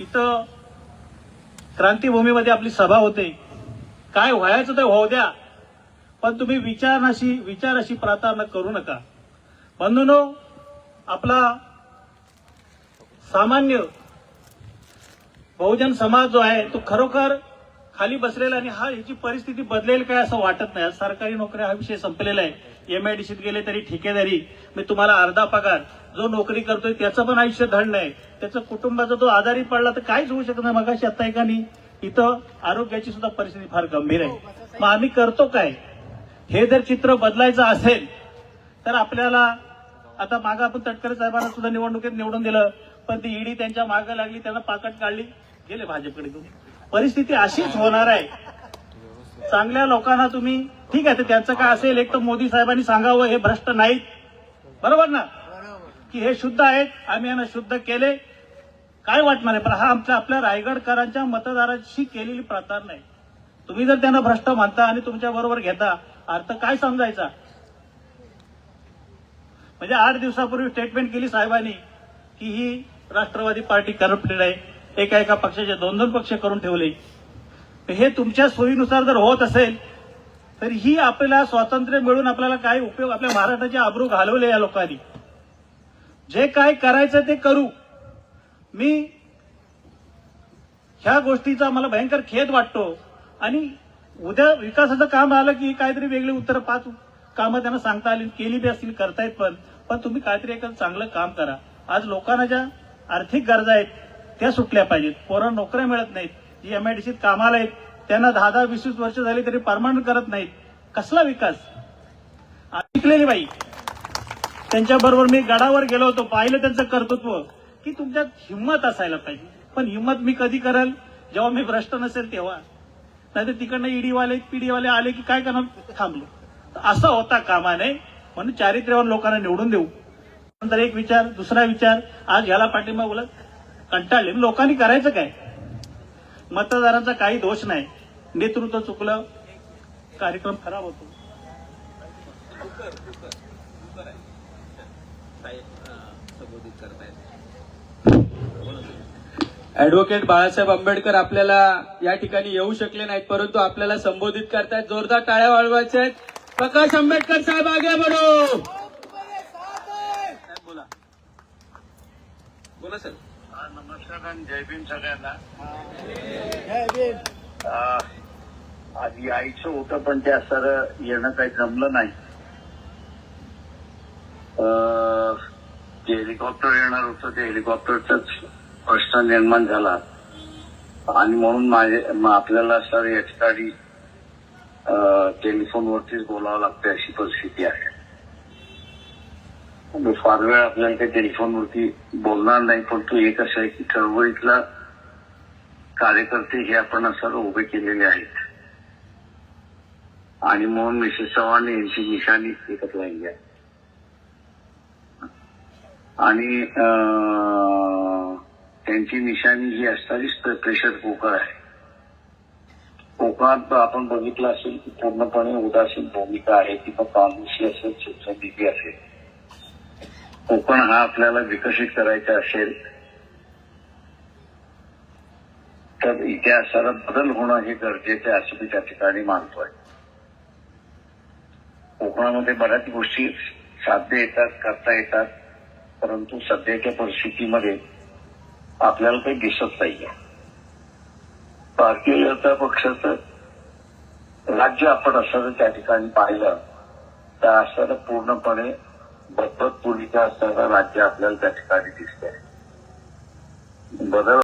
इथं क्रांतीभूमीमध्ये आपली सभा होते. काय व्हायचं ते होऊ द्या. पण तुम्ही विचार अशी विचार अशी प्रार्थना करू नका. बंधूनो आपला सामान्य बहुजन समाज जो आहे तो खरोखर खाली बसलेला आणि हा ह्याची परिस्थिती बदलेल काय असं वाटत नाही. सरकारी नोकऱ्या हा विषय संपलेला आहे. एम आय डी गेले तरी ठेकेदारी. मी तुम्हाला अर्धा पगार. जो नोकरी करतोय त्याचं पण आयुष्य धड आहे. त्याचं कुटुंबाचा जो आजारी पडला तर काहीच होऊ शकत नाही. मगाशी आता एकानी इथं आरोग्याची सुद्धा परिस्थिती फार गंभीर आहे. मग आम्ही करतो काय? हे जर चित्र बदलायचं असेल तर आपल्याला आता मागं आपण तटकरे साहेबांना सुद्धा निवडणुकीत निवडून दिलं. पण ती ईडी त्यांच्या मागं लागली त्यांना पाकट काढली. गेले भाजपकडे तुम्ही परिस्थिती अशीच होणार आहे. चांगल्या लोकांना तुम्ही ठीक आहे तर त्यांचं काय असेल एक तर मोदी साहेबांनी सांगावं हे भ्रष्ट नाहीत. बरोबर ना? की हे शुद्ध आहेत आम्ही यांना शुद्ध केले. काय वाटणार आहे? पण हा आमच्या आपल्या रायगडकरांच्या मतदाराशी केलेली प्रार्थना नाही तुम्ही जर त्यांना भ्रष्ट म्हणता आणि तुमच्या बरोबर घेता अर्थ काय समजायचा? म्हणजे आठ दिवसापूर्वी स्टेटमेंट केली साहेबांनी की ही राष्ट्रवादी पार्टी करप्टेड आहे. एका एका पक्षाचे दोन दोन पक्ष करून ठेवले. तर हे तुमच्या सोयीनुसार जर होत असेल तर ही आपल्याला स्वातंत्र्य मिळून आपल्याला काय उपयोग आपल्या महाराष्ट्राचे आबरू घालवले या लोकांनी. जे काय करायचं ते करू. मी ह्या गोष्टीचा मला भयंकर खेद वाटतो. आणि उद्या विकासाचं काम आलं की काहीतरी वेगळी उत्तर पाच कामं त्यांना सांगता आली केली बी असतील करतायत पण. पण तुम्ही काहीतरी एक चांगलं काम करा. आज लोकांना ज्या आर्थिक गरजा आहेत त्या सुटल्या पाहिजेत. पोरं नोकऱ्या मिळत नाहीत. जी एमआयडीसीत कामाला आहेत. त्यांना दहा दहा वीस वीस वर्ष झाली तरी परमानंट करत नाहीत. कसला विकास? शिकलेली बाई. त्यांच्या बरोबर मी गडावर गेलो होतो. पाहिलं त्यांचं कर्तृत्व. की तुमच्यात हिंमत असायला पाहिजे. पण हिंमत मी कधी करेल? जेव्हा मी भ्रष्ट नसेल तेव्हा. नाहीतर तिकडनं ईडीवाले पीडीवाले आले की काय करणार? थांबलो. असा असं होता कामा नये म्हणून चारित्र्यवान लोकांना निवडून देऊ. नंतर एक विचार दुसरा विचार. आज ह्याला पाठिंबा बोलत कंटाळले. लोकांनी करायचं काय? मतदारांचा काही दोष नाही. नेतृत्व चुकलं कार्यक्रम खराब होतो. ऍडव्होकेट बाळासाहेब आंबेडकर आपल्याला या ठिकाणी येऊ शकले नाहीत परंतु आपल्याला संबोधित करतायत. जोरदार टाळ्या वाळवायच्या आहेत. प्रकाश आंबेडकर साहेब आगे बढो बोला बोला सर हा, आणि जय भीम सगळ्यांना. आ, आज यायचं होतं पण त्या सर येणं काही जमलं नाही. अ, जे हेलिकॉप्टर येणार होतं ते हेलिकॉप्टरचाच प्रश्न निर्माण झाला. आणि म्हणून माझे आपल्याला सर याच्यासाठी टेलिफोनवरतीच बोलावं लागतं अशी परिस्थिती आहे. फार वेळ आपल्याला काही टेलिफोनवरती बोलणार नाही पण तू एक असं आहे की चळवळीतला कार्यकर्ते हे आपण असं उभे केलेले आहेत. आणि म्हणून मिसेस चव्हाण यांची निशाणी एकच राहिली आहे. आणि अं, त्यांची निशाणी ही असणारीच प्रेशर कुकर आहे. कोकणात आपण बघितलं असेल की पूर्णपणे उदासीन भूमिका आहे. ती मग काँग्रेसची असेल शिवसेनेची असेल. कोकण हा आपल्याला विकसित करायचा असेल तर इतिहासाला बदल होणं हे गरजेचे असं मी त्या ठिकाणी मानतोय. कोकणामध्ये बऱ्याच गोष्टी साध्य येतात करता येतात परंतु सध्याच्या परिस्थितीमध्ये आपल्याला काही दिसत नाहीये. भारतीय जनता पक्षाचं राज्य आपण असं त्या ठिकाणी पाहिलं तर असं पूर्णपणे बदबत भूमिका राज्य आपल्याला त्या ठिकाणी दिसतंय. बदल